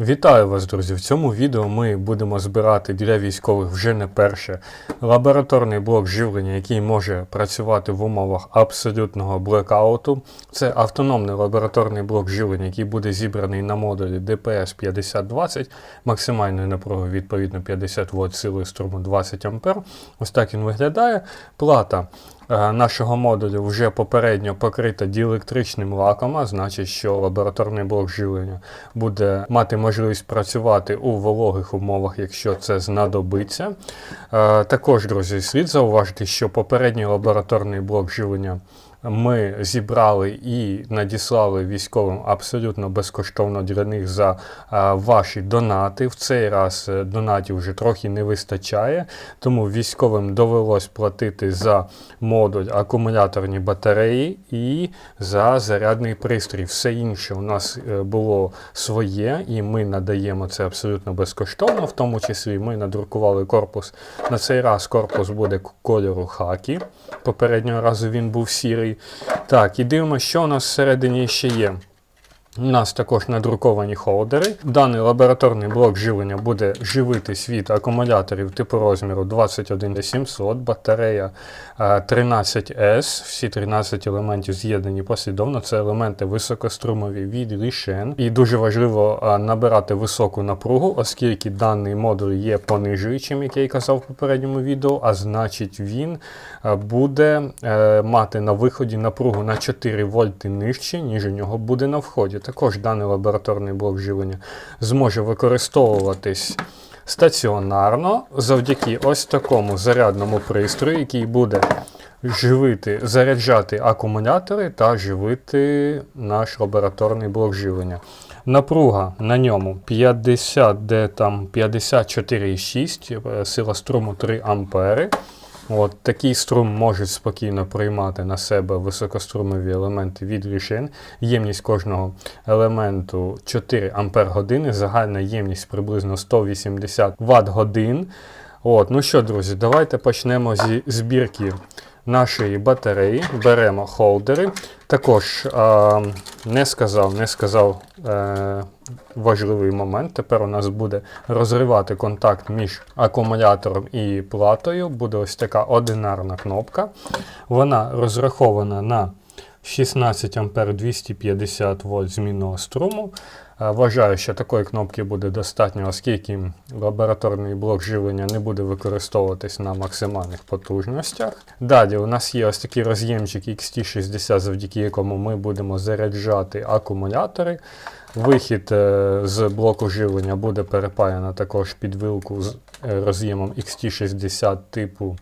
Вітаю вас, друзі! В цьому відео ми будемо збирати для військових вже не перше лабораторний блок живлення, який може працювати в умовах абсолютного блекауту. Це автономний лабораторний блок живлення, який буде зібраний на модулі DPS 5020, максимальною напругою відповідно 50 Вт силою струму 20 А. Ось так він виглядає. Плата нашого модулю вже попередньо покрита діелектричним лаком, а значить, що лабораторний блок живлення буде мати можливість працювати у вологих умовах, якщо це знадобиться. Е, Також, друзі, слід зауважити, що попередній лабораторний блок живлення ми зібрали і надіслали військовим абсолютно безкоштовно для них за ваші донати. В цей раз е, донатів вже трохи не вистачає, тому військовим довелось платити за модуль акумуляторні батареї і за зарядний пристрій. Все інше у нас е, було своє, і ми надаємо це абсолютно безкоштовно. В тому числі ми надрукували корпус. На цей раз корпус буде кольору хакі. Попереднього разу він був сірий. Так, і дивимося, що у нас всередині ще є. У нас також надруковані холдери. Даний лабораторний блок живлення буде живитись від акумуляторів типу розміру 21700, батарея е, 13S. Всі 13 елементів з'єднані послідовно. Це елементи високострумові від Lishen. І дуже важливо е, набирати високу напругу, оскільки даний модуль є понижуючим, як я і казав в попередньому відео, а значить він е, буде е, мати на виході напругу на 4 вольти нижче, ніж у нього буде на вході. Також даний лабораторний блок живлення зможе використовуватись стаціонарно завдяки ось такому зарядному пристрою, який буде живити, заряджати акумулятори та живити наш лабораторний блок живлення. Напруга на ньому 50, де там 54,6, е, сила струму 3 ампери. От такий струм може спокійно приймати на себе високострумові елементи від рішень. Ємність кожного елементу 4 ампер години, загальна ємність приблизно 180 Вт годин. От, ну що, друзі, давайте почнемо зі збірки нашої батареї. Беремо холдери. Також е, не сказав, не сказав е, важливий момент. Тепер у нас буде розривати контакт між акумулятором і платою. Буде ось така одинарна кнопка. Вона розрахована на 16 А 250 вольт змінного струму. Вважаю, що такої кнопки буде достатньо, оскільки лабораторний блок живлення не буде використовуватись на максимальних потужностях. Далі у нас є ось такий роз'ємчик XT60, завдяки якому ми будемо заряджати акумулятори. Вихід е, з блоку живлення буде перепаяно також під вилку з е, роз'ємом XT60 типу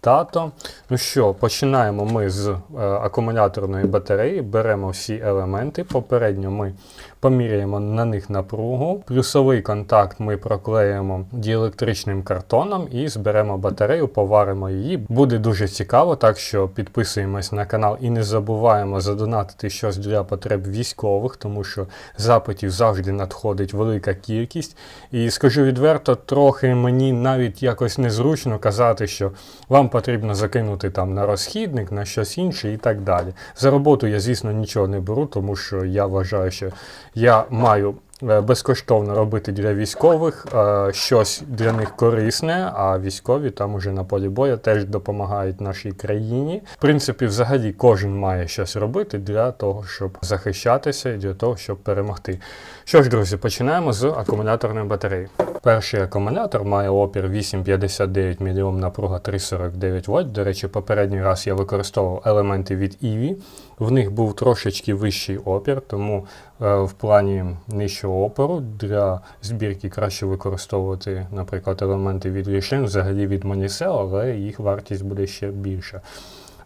тато. Ну що, починаємо ми з е, акумуляторної батареї, беремо всі елементи. Попередньо ми поміряємо на них напругу. Плюсовий контакт ми проклеїмо діелектричним картоном і зберемо батарею, поваримо її. Буде дуже цікаво, так що підписуємось на канал і не забуваємо задонатити щось для потреб військових, тому що запитів завжди надходить велика кількість. І скажу відверто, трохи мені навіть якось незручно казати, що вам потрібно закинути там на розхідник, на щось інше і так далі. За роботу я, звісно, нічого не беру, тому що я вважаю, що я маю безкоштовно робити для військових е, щось для них корисне, а військові там уже на полі бою теж допомагають нашій країні. В принципі, взагалі кожен має щось робити для того, щоб захищатися і для того, щоб перемогти. Що ж, друзі, починаємо з акумуляторної батареї. Перший акумулятор має опір 8,59 мільйон напруга 3,49 вольт. До речі, попередній раз я використовував елементи від EV. В них був трошечки вищий опір, тому е, в плані нижчого опору для збірки краще використовувати, наприклад, елементи від Rishon, взагалі від Monicel, але їх вартість буде ще більша.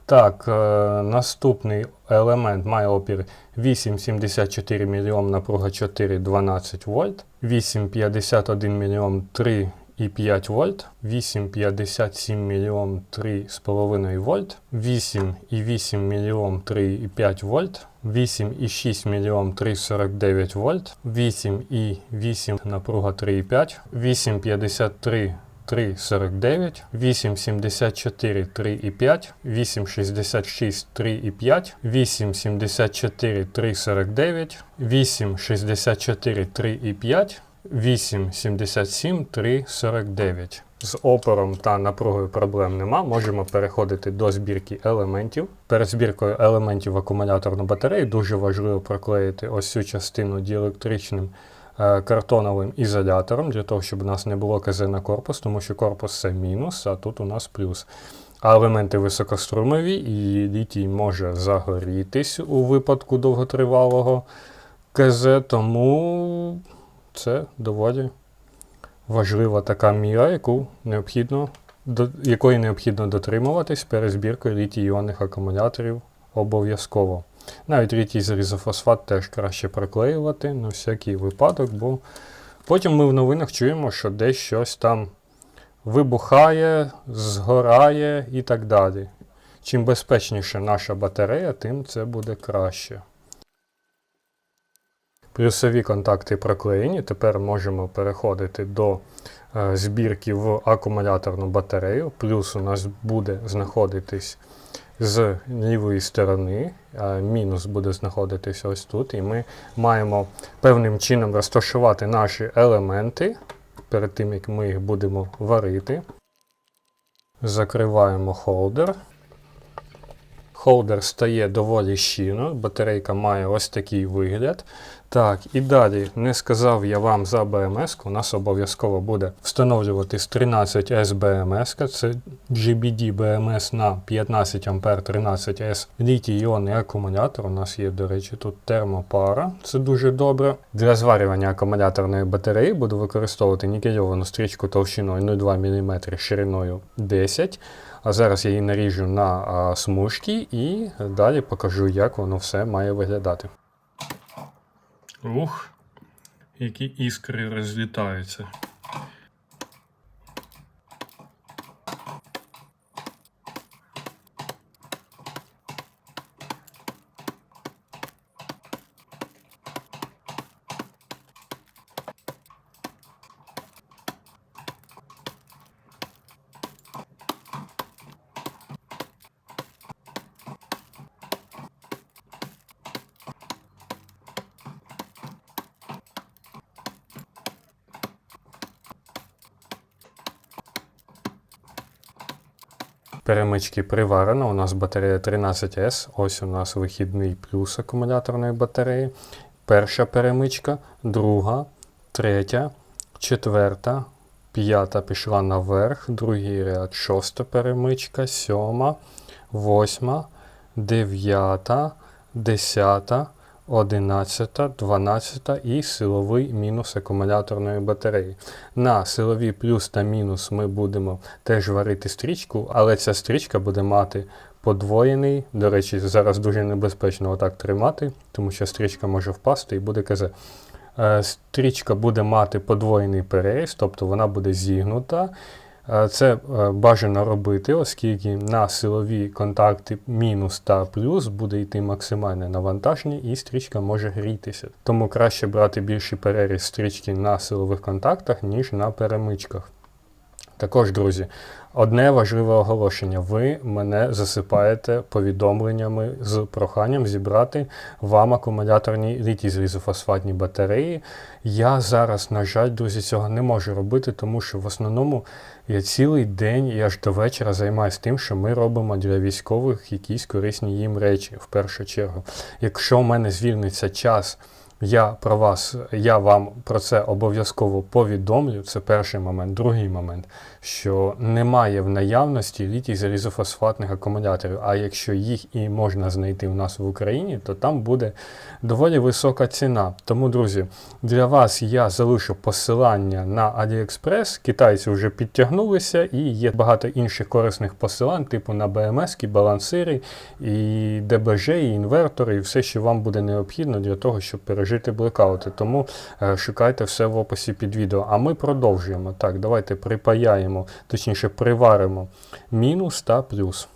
Так, е, наступний елемент має опір 8,74 мільйон напруга 4,12 вольт, 8,51 мільйон 3,5 вольт, 8,57 мільйон 3,5 вольт, 8,8 мільйон 3,5 вольт, 8,6 мільйон 3,49 вольт, 8,8 напруга 3,5, 8,53 3,49, 8,74 3,5, 8,66 3,5, 8,74 3,49, 8,64 3,5, 877 349. З опором та напругою проблем нема. Можемо переходити до збірки елементів. Перед збіркою елементів в акумуляторну батарею дуже важливо проклеїти ось цю частину діелектричним е, картоновим ізолятором, для того, щоб у нас не було КЗ на корпус, тому що корпус це мінус, а тут у нас плюс. А елементи високострумові і літій може загорітись у випадку довготривалого КЗ, тому це доволі важлива така міра, яку необхідно, до, якої необхідно дотримуватись перед збіркою літій-іонних акумуляторів обов'язково. Навіть літій залізофосфат теж краще проклеювати на всякий випадок, бо потім ми в новинах чуємо, що десь щось там вибухає, згорає і так далі. Чим безпечніше наша батарея, тим це буде краще. Плюсові контакти проклеєні. Тепер можемо переходити до е, збірки в акумуляторну батарею. Плюс у нас буде знаходитись з лівої сторони, а мінус буде знаходитись ось тут. І ми маємо певним чином розташувати наші елементи перед тим, як ми їх будемо варити. Закриваємо холдер. Холдер стає доволі щільно, батарейка має ось такий вигляд. Так, і далі не сказав я вам за BMS. У нас обов'язково буде встановлюватись 13S BMS, це GBD BMS на 15 А 13S літій іонний акумулятор. У нас є, до речі, тут термопара, це дуже добре. Для зварювання акумуляторної батареї буду використовувати нікельовану стрічку товщиною 0,2 мм шириною 10 а зараз я її наріжу на смужки і далі покажу, як воно все має виглядати. Ух, які іскри розлітаються. Перемички приварено. У нас батарея 13С. Ось у нас вихідний плюс акумуляторної батареї. Перша перемичка, друга, третя, четверта, п'ята пішла наверх, другий ряд, шоста перемичка, сьома, восьма, дев'ята, десята. 11, 12 і силовий мінус акумуляторної батареї. На силові плюс та мінус ми будемо теж варити стрічку, але ця стрічка буде мати подвоєний. До речі, зараз дуже небезпечно отак тримати, тому що стрічка може впасти і буде казе. Стрічка буде мати подвоєний переріз, тобто вона буде зігнута. Е, це е, бажано робити, оскільки на силові контакти мінус та плюс буде йти максимальне навантаження і стрічка може грітися. Тому краще брати більший переріз стрічки на силових контактах, ніж на перемичках. Також, друзі, одне важливе оголошення. Ви мене засипаєте повідомленнями з проханням зібрати вам акумуляторні літій зрізофосфатні батареї. Я зараз, на жаль, друзі, цього не можу робити, тому що в основному я цілий день і аж до вечора займаюся тим, що ми робимо для військових якісь корисні їм речі в першу чергу. Якщо в мене звільниться час. Я про вас, я вам про це обов'язково повідомлю. Це перший момент. Другий момент, що немає в наявності літій залізофосфатних акумуляторів. А якщо їх і можна знайти у нас в Україні, то там буде доволі висока ціна. Тому, друзі, для вас я залишу посилання на AliExpress. Китайці вже підтягнулися, і є багато інших корисних посилань, типу на BMS, балансири, і ДБЖ, і інвертори, і все, що вам буде необхідно для того, щоб пережити жити блекаути. Тому е, шукайте все в описі під відео. А ми продовжуємо. Так, давайте припаяємо, точніше, приваримо мінус та плюс.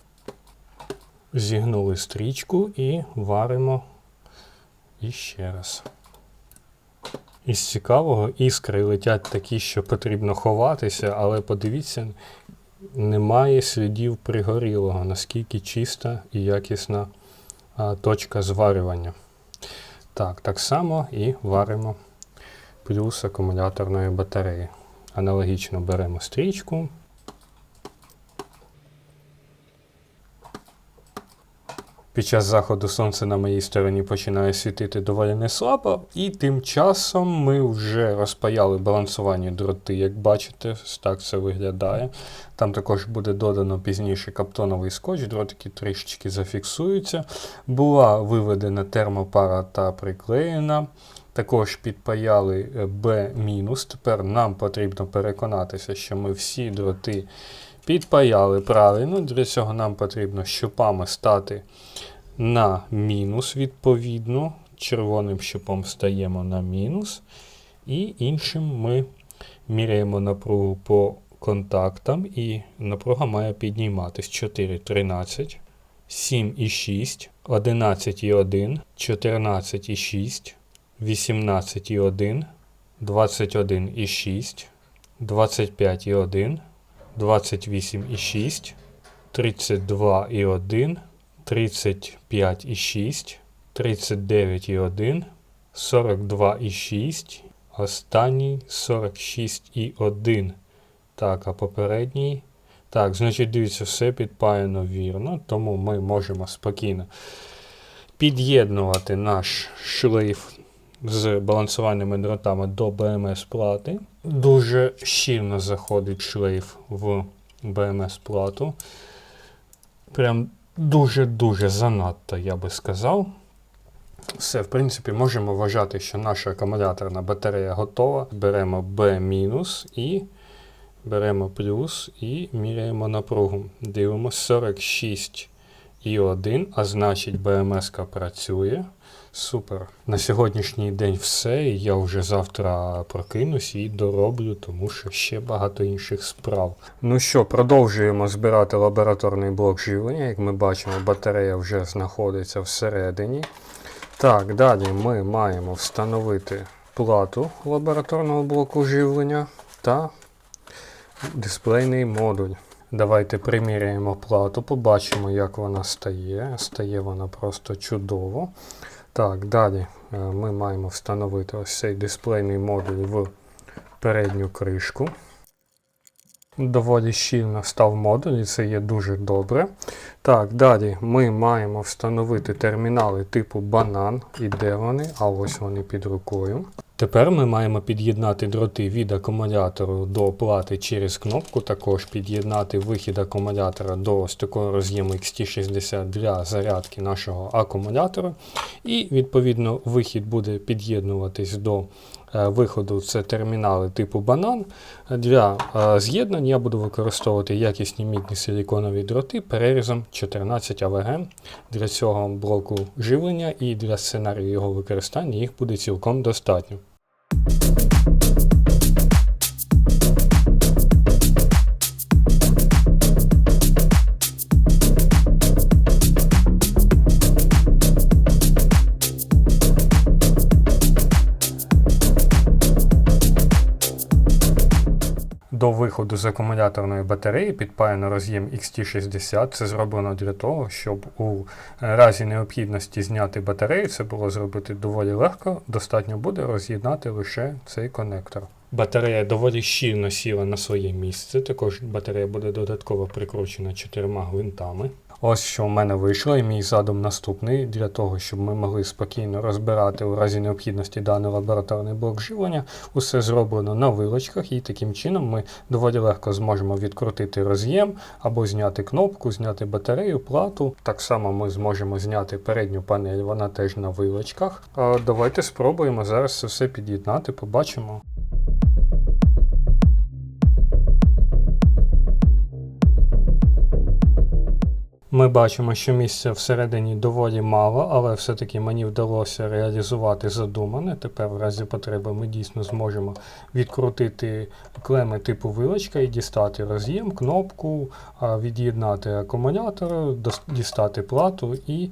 Зігнули стрічку і варимо іще раз. Із цікавого іскри летять такі, що потрібно ховатися, але подивіться, немає слідів пригорілого, наскільки чиста і якісна а, точка зварювання. Так, так само і варимо плюс акумуляторної батареї. Аналогічно беремо стрічку. Під час заходу сонце на моїй стороні починає світити доволі неслабо, і тим часом ми вже розпаяли балансування дроти, як бачите, так це виглядає. Там також буде додано пізніше каптоновий скотч, дротики трішечки зафіксуються. Була виведена термопара та приклеєна. Також підпаяли е, B-. Тепер нам потрібно переконатися, що ми всі дроти підпаяли правильно. Для цього нам потрібно щупами стати на мінус, відповідно. Червоним щупом стаємо на мінус. І іншим ми міряємо напругу по контактам, і напруга має підніматись 4, 13, 7 і 6, 11 і 1, 14 і 6, 18 і 1, 21 і 6, 25 і 1, 28 і 6, 32 і 1, 35 і 6, 39 і 1, 42 і 6, останній 46 і 1. Так, а попередній. Так, значить, дивіться, все підпаяно вірно, тому ми можемо спокійно під'єднувати наш шлейф з балансувальними дротами до BMS плати. Дуже щільно заходить шлейф в BMS плату. Прям дуже-дуже занадто, я би сказав. Все, в принципі, можемо вважати, що наша акумуляторна батарея готова. Беремо B- і беремо плюс і міряємо напругу. Дивимося 46 і 1, а значить БМС працює. Супер. На сьогоднішній день все. Я вже завтра прокинусь і дороблю, тому що ще багато інших справ. Ну що, продовжуємо збирати лабораторний блок живлення. Як ми бачимо, батарея вже знаходиться всередині. Так, далі ми маємо встановити плату лабораторного блоку живлення та дисплейний модуль. Давайте приміряємо плату, побачимо, як вона стає. Стає вона просто чудово. Так, далі е, ми маємо встановити ось цей дисплейний модуль в передню кришку. Доволі щільно став модуль, і це є дуже добре. Так, далі ми маємо встановити термінали типу банан. І де вони? А ось вони під рукою. Тепер ми маємо під'єднати дроти від акумулятору до плати через кнопку, також під'єднати вихід акумулятора до ось роз'єму XT60 для зарядки нашого акумулятора. І відповідно вихід буде під'єднуватись до е, виходу це термінали типу банан. Для е, з'єднань я буду використовувати якісні мідні силіконові дроти перерізом 14 АВГ. Для цього блоку живлення і для сценарію його використання їх буде цілком достатньо. До виходу з акумуляторної батареї підпаяно роз'єм XT60. Це зроблено для того, щоб у разі необхідності зняти батарею, це було зробити доволі легко. Достатньо буде роз'єднати лише цей конектор. Батарея доволі щільно сіла на своє місце. Також батарея буде додатково прикручена чотирма гвинтами. Ось що в мене вийшло, і мій задум наступний для того, щоб ми могли спокійно розбирати у разі необхідності даний лабораторний блок живлення. Усе зроблено на вилочках, і таким чином ми доволі легко зможемо відкрутити роз'єм або зняти кнопку, зняти батарею, плату. Так само ми зможемо зняти передню панель, вона теж на вилочках. Давайте спробуємо зараз це все під'єднати, побачимо. Ми бачимо, що місця всередині доволі мало, але все-таки мені вдалося реалізувати задумане. Тепер, в разі потреби, ми дійсно зможемо відкрутити клеми типу вилочка і дістати роз'єм, кнопку, від'єднати акумулятор, дістати плату і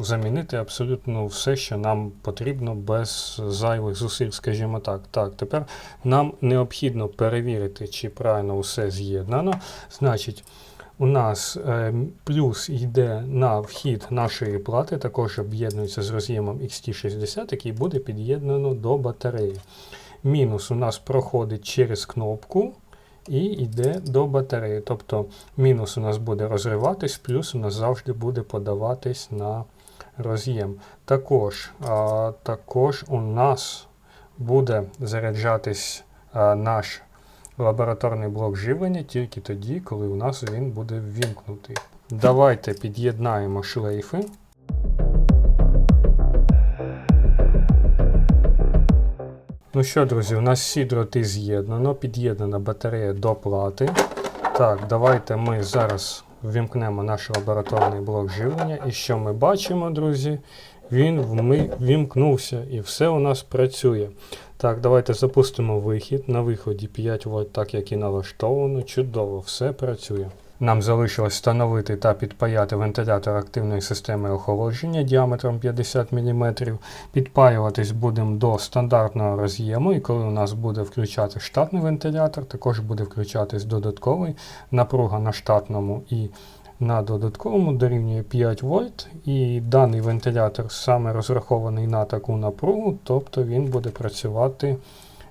замінити абсолютно все, що нам потрібно без зайвих зусиль, скажімо так. Так, тепер нам необхідно перевірити, чи правильно все з'єднано. Значить, у нас е, плюс йде на вхід нашої плати, також об'єднується з роз'ємом XT60, який буде під'єднано до батареї. Мінус у нас проходить через кнопку і йде до батареї. Тобто мінус у нас буде розриватись, плюс у нас завжди буде подаватись на роз'єм. Також, а, також у нас буде заряджатись а, наш лабораторний блок живлення тільки тоді, коли у нас він буде ввімкнутий. Давайте під'єднаємо шлейфи. Ну що, друзі, у нас всі дроти з'єднано, під'єднана батарея до плати. Так, давайте ми зараз ввімкнемо наш лабораторний блок живлення. І що ми бачимо, друзі? Він вми- ввімкнувся і все у нас працює. Так, давайте запустимо вихід. На виході 5 вольт, так як і налаштовано. Чудово, все працює. Нам залишилось встановити та підпаяти вентилятор активної системи охолодження діаметром 50 мм. Підпаюватись будемо до стандартного роз'єму, і коли у нас буде включати штатний вентилятор, також буде включатись додатковий напруга на штатному і на додатковому дорівнює 5 вольт. І даний вентилятор саме розрахований на таку напругу, тобто він буде працювати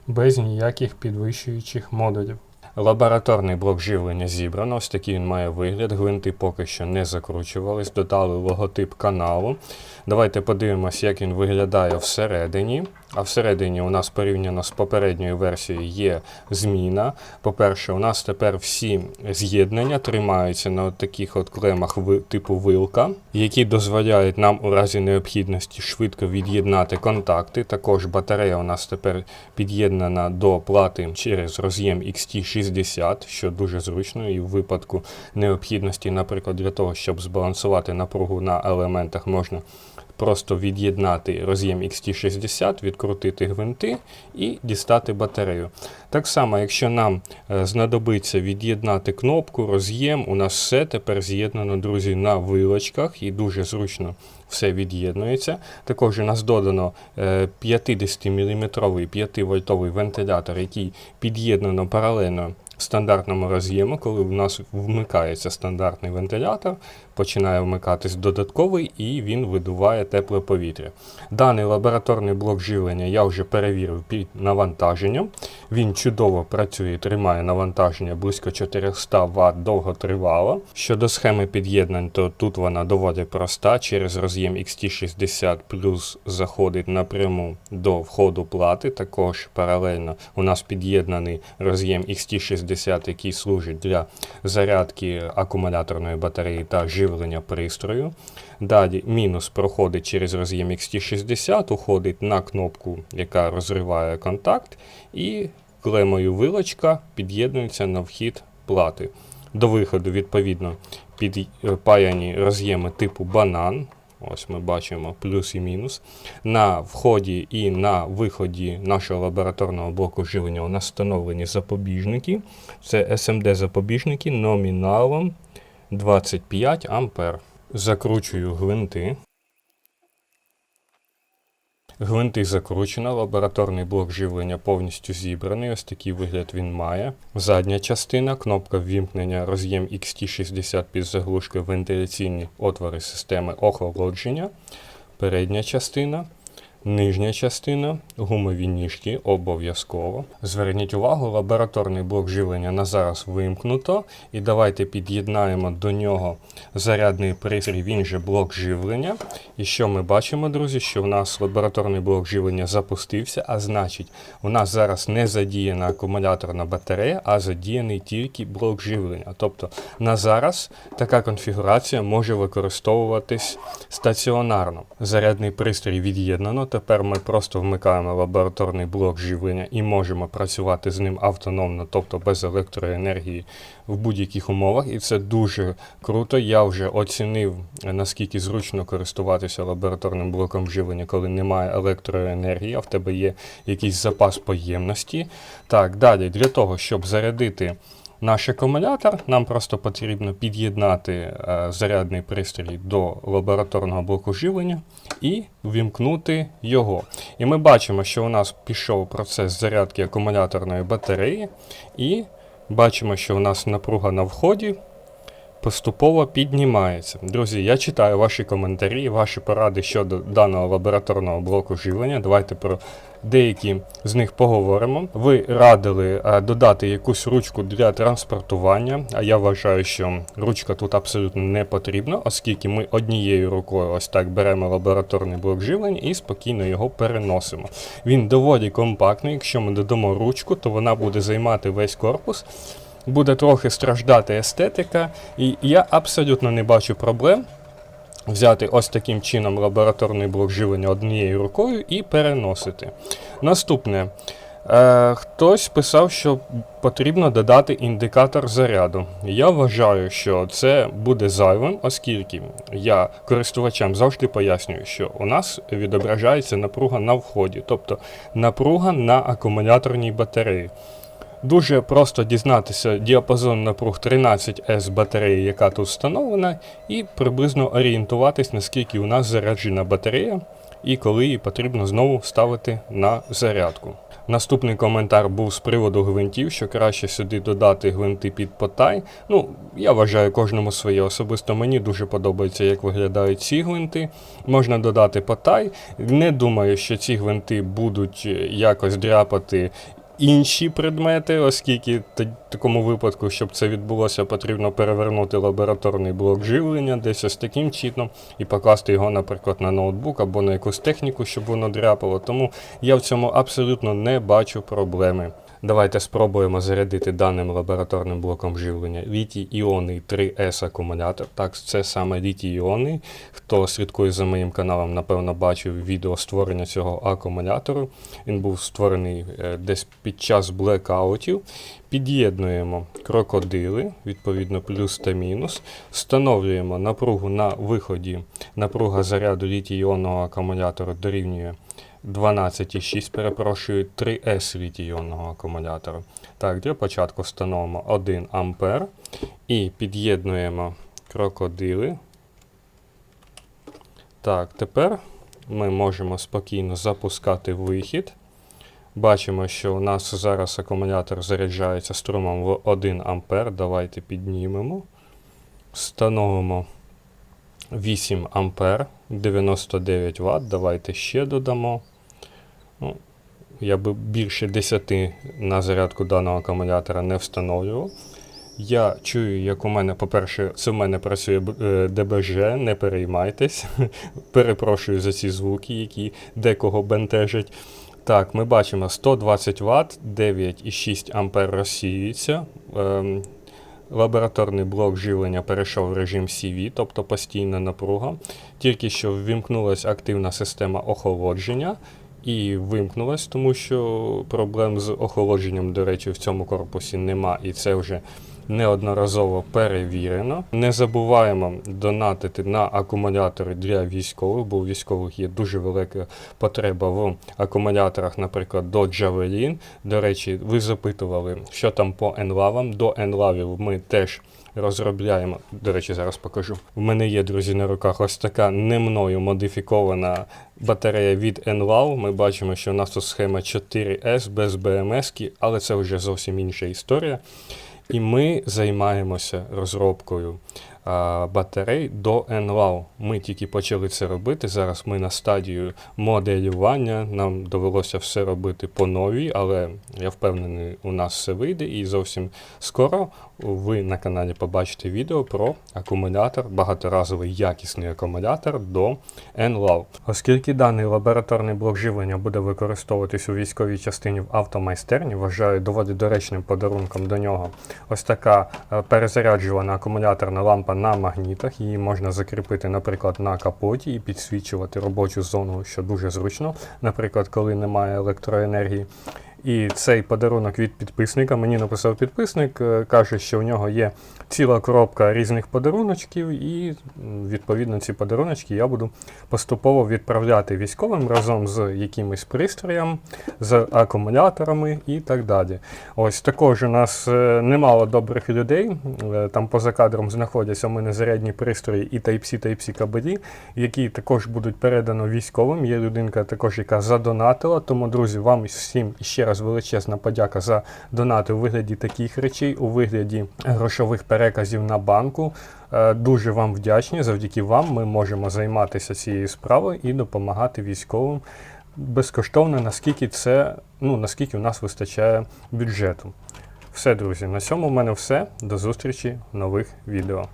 без ніяких підвищуючих модулів. Лабораторний блок живлення зібрано, ось такий він має вигляд. Гвинти поки що не закручувались, додали логотип каналу. Давайте подивимося, як він виглядає всередині. А всередині у нас порівняно з попередньою версією є зміна. По-перше, у нас тепер всі з'єднання тримаються на от таких от клемах типу вилка, які дозволяють нам у разі необхідності швидко від'єднати контакти. Також батарея у нас тепер під'єднана до плати через роз'єм XT60, що дуже зручно, і в випадку необхідності, наприклад, для того, щоб збалансувати напругу на елементах, можна просто від'єднати роз'єм XT60, відкрутити гвинти і дістати батарею. Так само, якщо нам е, знадобиться від'єднати кнопку, роз'єм, у нас все тепер з'єднано, друзі, на вилочках і дуже зручно все від'єднується. Також у нас додано е, 50-мм 5-вольтовий вентилятор, який під'єднано паралельно стандартному роз'єму, коли в нас вмикається стандартний вентилятор, починає вмикатись додатковий і він видуває тепле повітря. Даний лабораторний блок живлення я вже перевірив під навантаженням. Він чудово працює, тримає навантаження близько 400 Вт довготривало. Щодо схеми під'єднань, то тут вона доволі проста. Через роз'єм XT60 плюс заходить напряму до входу плати. Також паралельно у нас під'єднаний роз'єм XT60, який служить для зарядки акумуляторної батареї та живлення пристрою. Далі мінус проходить через роз'єм XT60, уходить на кнопку, яка розриває контакт, і клемою вилочка під'єднується на вхід плати. До виходу, відповідно, підпаяні роз'єми типу банан. Ось ми бачимо плюс і мінус. На вході і на виході нашого лабораторного блоку живлення у нас встановлені запобіжники. Це SMD запобіжники номіналом 25 ампер. Закручую гвинти. Гвинти закручено, лабораторний блок живлення повністю зібраний. Ось такий вигляд він має. Задня частина, кнопка ввімкнення, роз'єм XT60 під заглушкою, вентиляційні отвори системи охолодження. Передня частина. Нижня частина, гумові ніжки обов'язково. Зверніть увагу, лабораторний блок живлення на зараз вимкнуто. І давайте під'єднаємо до нього зарядний пристрій, він же блок живлення. І що ми бачимо, друзі, що в нас лабораторний блок живлення запустився, а значить, у нас зараз не задіяна акумуляторна батарея, а задіяний тільки блок живлення. Тобто на зараз така конфігурація може використовуватись стаціонарно. Зарядний пристрій від'єднано. Тепер ми просто вмикаємо лабораторний блок живлення і можемо працювати з ним автономно, тобто без електроенергії в будь-яких умовах. І це дуже круто. Я вже оцінив, наскільки зручно користуватися лабораторним блоком живлення, коли немає електроенергії, а в тебе є якийсь запас поємності. Так, далі, для того, щоб зарядити. Наш акумулятор нам просто потрібно під'єднати е, зарядний пристрій до лабораторного блоку живлення і ввімкнути його. І ми бачимо, що у нас пішов процес зарядки акумуляторної батареї, і бачимо, що у нас напруга на вході поступово піднімається. Друзі, я читаю ваші коментарі, ваші поради щодо даного лабораторного блоку живлення. Давайте про деякі з них поговоримо. Ви радили е, додати якусь ручку для транспортування, а я вважаю, що ручка тут абсолютно не потрібна, оскільки ми однією рукою ось так беремо лабораторний блок живлення і спокійно його переносимо. Він доволі компактний. Якщо ми додамо ручку, то вона буде займати весь корпус. Буде трохи страждати естетика, і я абсолютно не бачу проблем взяти ось таким чином лабораторний блок живлення однією рукою і переносити. Наступне. Е, хтось писав, що потрібно додати індикатор заряду. Я вважаю, що це буде зайвим, оскільки я користувачам завжди пояснюю, що у нас відображається напруга на вході, тобто напруга на акумуляторній батареї. Дуже просто дізнатися діапазон напруг 13С батареї, яка тут встановлена, і приблизно орієнтуватись, наскільки у нас заряджена батарея, і коли її потрібно знову ставити на зарядку. Наступний коментар був з приводу гвинтів, що краще сюди додати гвинти під потай. Ну, я вважаю кожному своє. Особисто мені дуже подобається, як виглядають ці гвинти. Можна додати потай. Не думаю, що ці гвинти будуть е, якось дряпати інші предмети, оскільки в такому випадку, щоб це відбулося, потрібно перевернути лабораторний блок живлення десь ось таким чином і покласти його, наприклад, на ноутбук або на якусь техніку, щоб воно дряпало. Тому я в цьому абсолютно не бачу проблеми. Давайте спробуємо зарядити даним лабораторним блоком живлення літій іонний 3С акумулятор. Так, це саме літій іонний. Хто слідкує за моїм каналом, напевно, бачив відео створення цього акумулятору. Він був створений е, десь під час блекаутів. Під'єднуємо крокодили, відповідно, плюс та мінус. Встановлюємо напругу на виході. Напруга заряду літій іонного акумулятора дорівнює 12,6, перепрошую, 3С літій-іонного акумулятора. Так, для початку встановимо 1 А і під'єднуємо крокодили. Так, тепер ми можемо спокійно запускати вихід. Бачимо, що у нас зараз акумулятор заряджається струмом в 1 А. Давайте піднімемо. Встановимо 8 А, 99 Вт. Давайте ще додамо. Ну, Я би більше 10 на зарядку даного акумулятора не встановлював. Я чую, як у мене, по-перше, це в мене працює е, ДБЖ, не переймайтесь. Перепрошую за ці звуки, які декого бентежать. Так, ми бачимо 120 Вт, 9,6 А розсіюється. Ем, лабораторний блок живлення перейшов в режим CV, тобто постійна напруга. Тільки що ввімкнулася активна система охолодження і вимкнулась, тому що проблем з охолодженням, до речі, в цьому корпусі нема, і це вже неодноразово перевірено. Не забуваємо донатити на акумулятори для військових, бо у військових є дуже велика потреба в акумуляторах, наприклад, до Javelin. До речі, ви запитували, що там по енлавам. До енлавів ми теж. Розробляємо, до речі, зараз покажу. У мене є, друзі, на руках ось така не мною модифікована батарея від Enval. Ми бачимо, що у нас тут схема 4S без BMS, але це вже зовсім інша історія. І ми займаємося розробкою батарей до NLAW. Ми тільки почали це робити. Зараз ми на стадію моделювання. Нам довелося все робити по новій, але я впевнений, у нас все вийде. І зовсім скоро ви на каналі побачите відео про акумулятор, багаторазовий якісний акумулятор до NLAW. Оскільки даний лабораторний блок живлення буде використовуватись у військовій частині в автомайстерні, вважаю доволі доречним подарунком до нього ось така е, перезаряджувана акумуляторна лампа на магнітах. Її можна закріпити, наприклад, на капоті і підсвічувати робочу зону, що дуже зручно, наприклад, коли немає електроенергії. І цей подарунок від підписника мені написав підписник, е, каже, що у нього є ціла коробка різних подаруночків, і відповідно ці подаруночки я буду поступово відправляти військовим разом з якимось пристроєм, з акумуляторами і так далі. Ось також у нас е, немало добрих людей. Е, там поза кадром знаходяться у мене зарядні пристрої і Type-C, Type-C кабелі, які також будуть передано військовим. Є людинка також, яка задонатила. Тому, друзі, вам всім ще раз величезна подяка за донати у вигляді таких речей, у вигляді грошових переказів на банку. Е, Дуже вам вдячні. Завдяки вам ми можемо займатися цією справою і допомагати військовим безкоштовно, наскільки це, ну наскільки у нас вистачає бюджету. Все, друзі, на цьому в мене все. До зустрічі в нових відео.